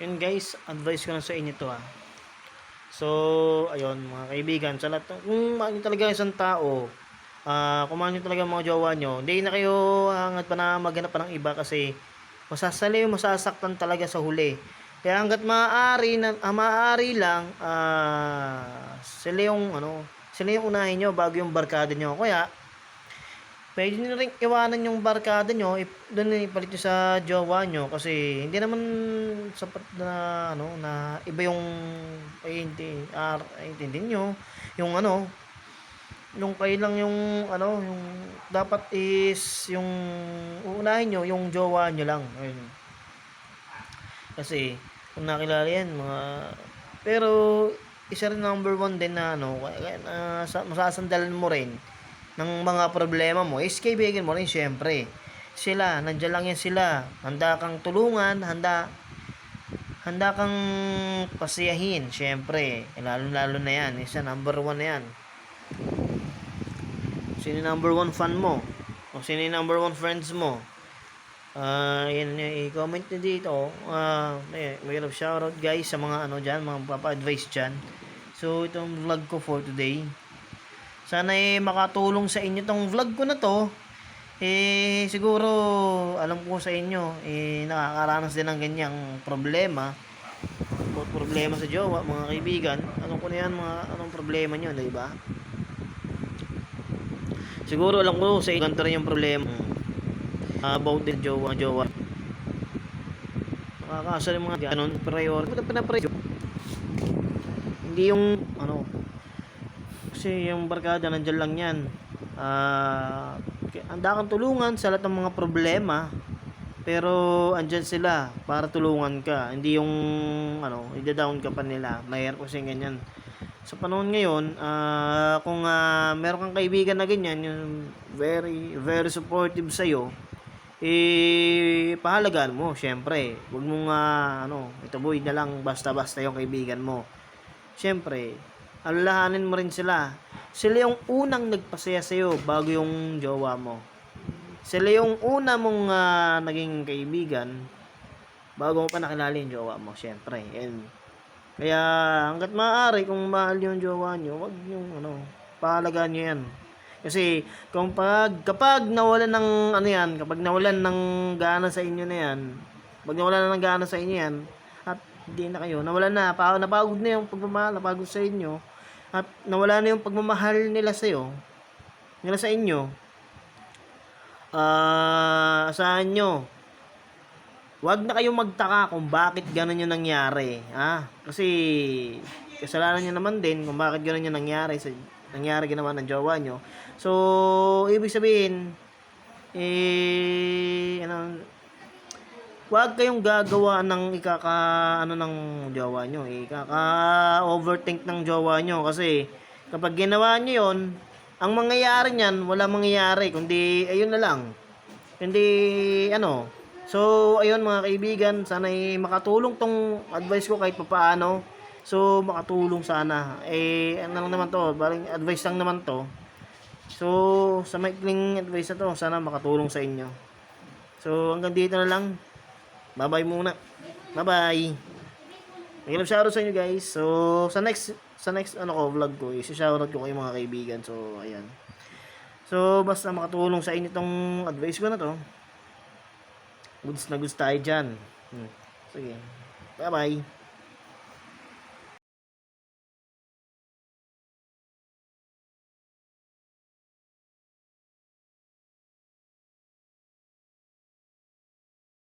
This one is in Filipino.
Yun guys, advice ko na sa inyo to ha. So, ayun mga kaibigan, sa lahat, ng- kung ano talaga isang tao, ah kung ano talaga mga jowa nyo, hindi na kayo hangat pa na maghanap pa ng iba kasi masasali, masasaktan talaga sa huli. Kaya hanggat maaari, na, ah, maaari lang, ah sila yung, ano, sila yung unahin nyo bago yung barkada nyo. Kaya, pwede nyo rin iwanan yung barkada nyo, ip- doon ipalit nyo sa jowa nyo. Kasi hindi naman sapat na ano na iba yung ay hindi ar ay hindi nyo. Yung ano yung kayo lang yung ano yung dapat is yung uunahin nyo yung jowa nyo lang. Ayun. Kasi kung nakilala yan mga pero isa rin number one din na ano sa, masasandalan mo rin ng mga problema mo is kaibigan mo rin syempre sila nandiyan lang yan sila handa kang tulungan handa handa kang pasiyahin syempre lalo lalo na yan isa number one na yan sino number one fan mo o sino number one friends mo Ah, yan, i-comment nyo dito. Ah, may, may shoutout guys sa mga ano diyan, mga papa-advise diyan. So, itong vlog ko for today. Sana eh makatulong sa inyo tong vlog ko na to. Eh siguro alam ko sa inyo eh nakakaranas din ng ganyang problema. Pro- problema sa jowa, mga kaibigan. Alam ko na yan mga anong problema niyo, 'di ba? Siguro alam ko sa inyo ganito rin yung problema about din jowa, jowa. Nakakasal yung mga ganun, priority. Pinapriority. Hindi yung, ano, kasi yung barkada, nandyan lang yan. Ah, kaya handa kang tulungan sa lahat ng mga problema. Pero, andyan sila para tulungan ka. Hindi yung, ano, ida-down ka pa nila. Mahirap kasi ganyan. Sa panahon ngayon, ah, kung ah, meron kang kaibigan na ganyan, yung very, very supportive sa'yo, eh pahalagaan mo syempre wag mong ah, ano itaboy na lang basta-basta yung kaibigan mo syempre alalahanin mo rin sila. Sila yung unang nagpasaya sa'yo bago yung jowa mo. Sila yung una mong ah, naging kaibigan bago mo pa nakilala yung jowa mo syempre. And kaya hanggat maaari kung mahal yung jowa nyo wag yung ano pahalagaan nyo yan. Kasi kung pag kapag nawalan ng ano yan, kapag nawalan ng gana sa inyo na yan, pag nawalan na ng gana sa inyo yan, at hindi na kayo, nawalan na, pa, napagod na yung pagmamahal, napagod sa inyo, nawala na yung pagmamahal nila sa iyo, nila sa inyo, ah, asahan nyo, wag na kayong magtaka kung bakit ganun yung nangyari, ha? Kasi, kasalanan nyo naman din kung bakit ganun yung nangyari sa nangyari ginawa ng jowa nyo. So, ibig sabihin, eh, ano, wag kayong gagawa ng ikaka, ano ng jowa nyo, ikaka overthink ng jowa nyo kasi kapag ginawa nyo yon ang mangyayari niyan, wala mangyayari, kundi, ayun na lang. Kundi, ano, so, ayun mga kaibigan, sana makatulong tong advice ko kahit papaano. So, makatulong sana. Eh, ano lang naman to, baling advice lang naman to. So, sa maikling advice na to, sana makatulong sa inyo. So, hanggang dito na lang. Bye-bye muna. Bye-bye. Nagilap shoutout sa inyo guys. So, sa next sa next ano ko vlog ko, i-shoutout ko kayo mga kaibigan. So, ayan. So, basta makatulong sa inyo tong advice ko na to. Goods na goods tayo dyan. Hmm. Sige. Bye-bye.